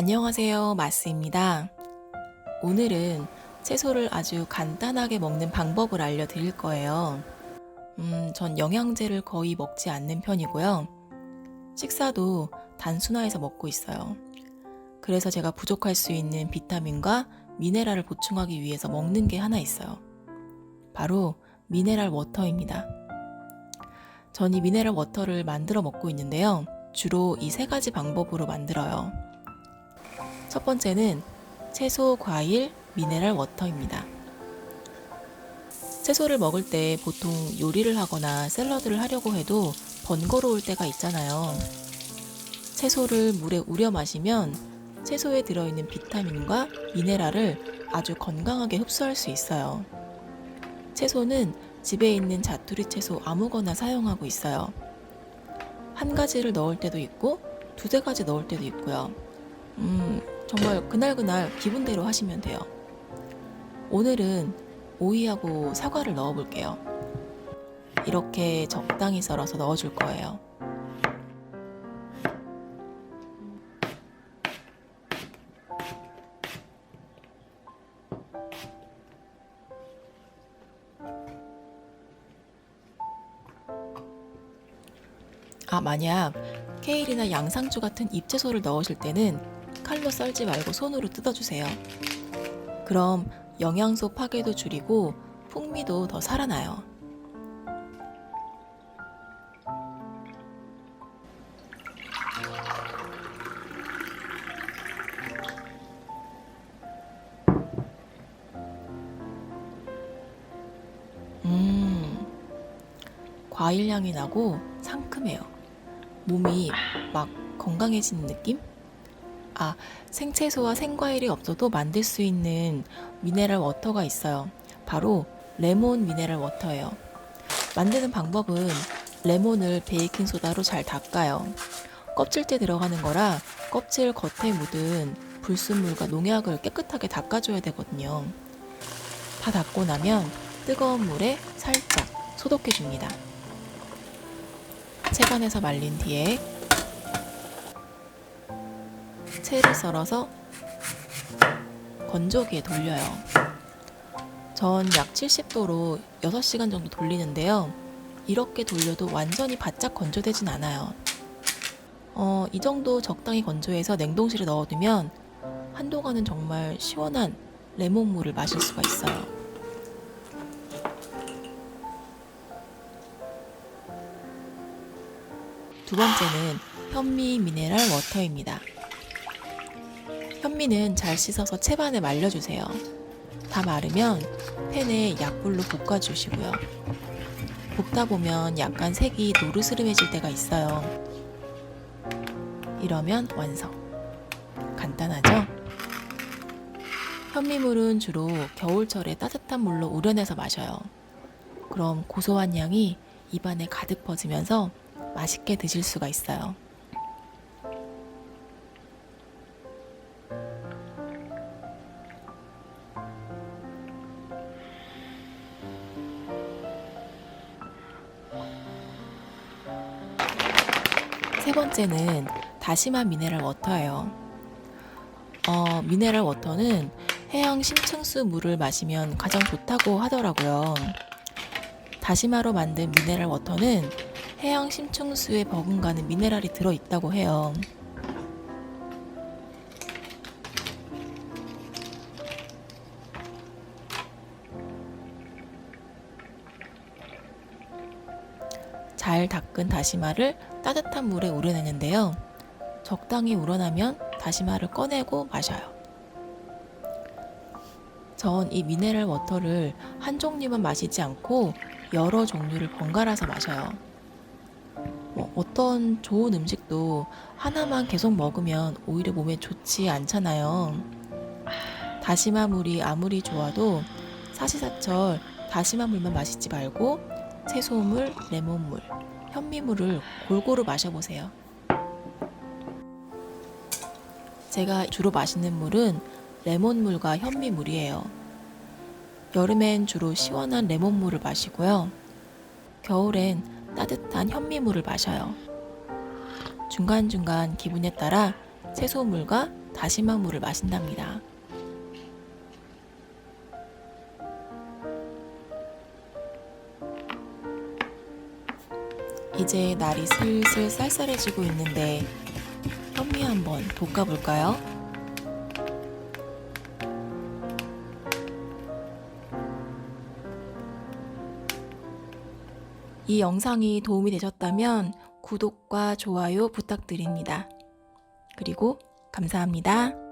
안녕하세요. 마스입니다. 오늘은 채소를 아주 간단하게 먹는 방법을 알려드릴 거예요. 음, 전 영양제를 거의 먹지 않는 편이고요. 식사도 단순화해서 먹고 있어요. 그래서 제가 부족할 수 있는 비타민과 미네랄을 보충하기 위해서 먹는 게 하나 있어요. 바로 미네랄 워터입니다. 전 이 미네랄 워터를 만들어 먹고 있는데요. 주로 이 세 가지 방법으로 만들어요. 첫 번째는 채소, 과일, 미네랄 워터입니다. 채소를 먹을 때 보통 요리를 하거나 샐러드를 하려고 해도 번거로울 때가 있잖아요. 채소를 물에 우려 마시면 채소에 들어있는 비타민과 미네랄을 아주 건강하게 흡수할 수 있어요. 채소는 집에 있는 자투리 채소 아무거나 사용하고 있어요. 한 가지를 넣을 때도 있고 두세 가지 넣을 때도 있고요. 음, 정말 그날그날 기분대로 하시면 돼요. 오늘은 오이하고 사과를 넣어 볼게요. 이렇게 적당히 썰어서 넣어 줄 거예요. 아, 만약 케일이나 양상추 같은 잎채소를 넣으실 때는 칼로 썰지 말고 손으로 뜯어주세요. 그럼 영양소 파괴도 줄이고 풍미도 더 살아나요. 음, 과일 향이 나고 상큼해요. 몸이 막 건강해지는 느낌? 아, 생채소와 생과일이 없어도 만들 수 있는 미네랄 워터가 있어요. 바로 레몬 미네랄 워터예요. 만드는 방법은 레몬을 베이킹소다로 잘 닦아요. 껍질째 들어가는 거라 껍질 겉에 묻은 불순물과 농약을 깨끗하게 닦아줘야 되거든요. 다 닦고 나면 뜨거운 물에 살짝 소독해줍니다. 채반에서 말린 뒤에 채를 썰어서 건조기에 돌려요. 전 약 70도로 6시간 정도 돌리는데요. 이렇게 돌려도 완전히 바짝 건조되진 않아요. 어, 이 정도 적당히 건조해서 냉동실에 넣어두면 한동안은 정말 시원한 레몬물을 마실 수가 있어요. 두 번째는 현미 미네랄 워터입니다. 현미는 잘 씻어서 채반에 말려주세요. 다 마르면 팬에 약불로 볶아주시고요. 볶다 보면 약간 색이 노르스름해질 때가 있어요. 이러면 완성. 간단하죠? 현미물은 주로 겨울철에 따뜻한 물로 우려내서 마셔요. 그럼 고소한 향이 입안에 가득 퍼지면서 맛있게 드실 수가 있어요. 세 번째는 다시마 미네랄 워터예요. 어, 미네랄 워터는 해양 심층수 물을 마시면 가장 좋다고 하더라고요. 다시마로 만든 미네랄 워터는 해양 심층수에 버금가는 미네랄이 들어 있다고 해요. 잘 닦은 다시마를 따뜻한 물에 우려내는데요. 적당히 우러나면 다시마를 꺼내고 마셔요. 전 이 미네랄 워터를 한 종류만 마시지 않고 여러 종류를 번갈아서 마셔요. 뭐 어떤 좋은 음식도 하나만 계속 먹으면 오히려 몸에 좋지 않잖아요. 다시마 물이 아무리 좋아도 사시사철 다시마 물만 마시지 말고 채소물, 레몬물, 현미물을 골고루 마셔보세요. 제가 주로 마시는 물은 레몬물과 현미물이에요. 여름엔 주로 시원한 레몬물을 마시고요. 겨울엔 따뜻한 현미물을 마셔요. 중간중간 기분에 따라 채소물과 다시마 물을 마신답니다. 이제 날이 슬슬 쌀쌀해지고 있는데 현미 한번 볶아볼까요? 이 영상이 도움이 되셨다면 구독과 좋아요 부탁드립니다. 그리고 감사합니다.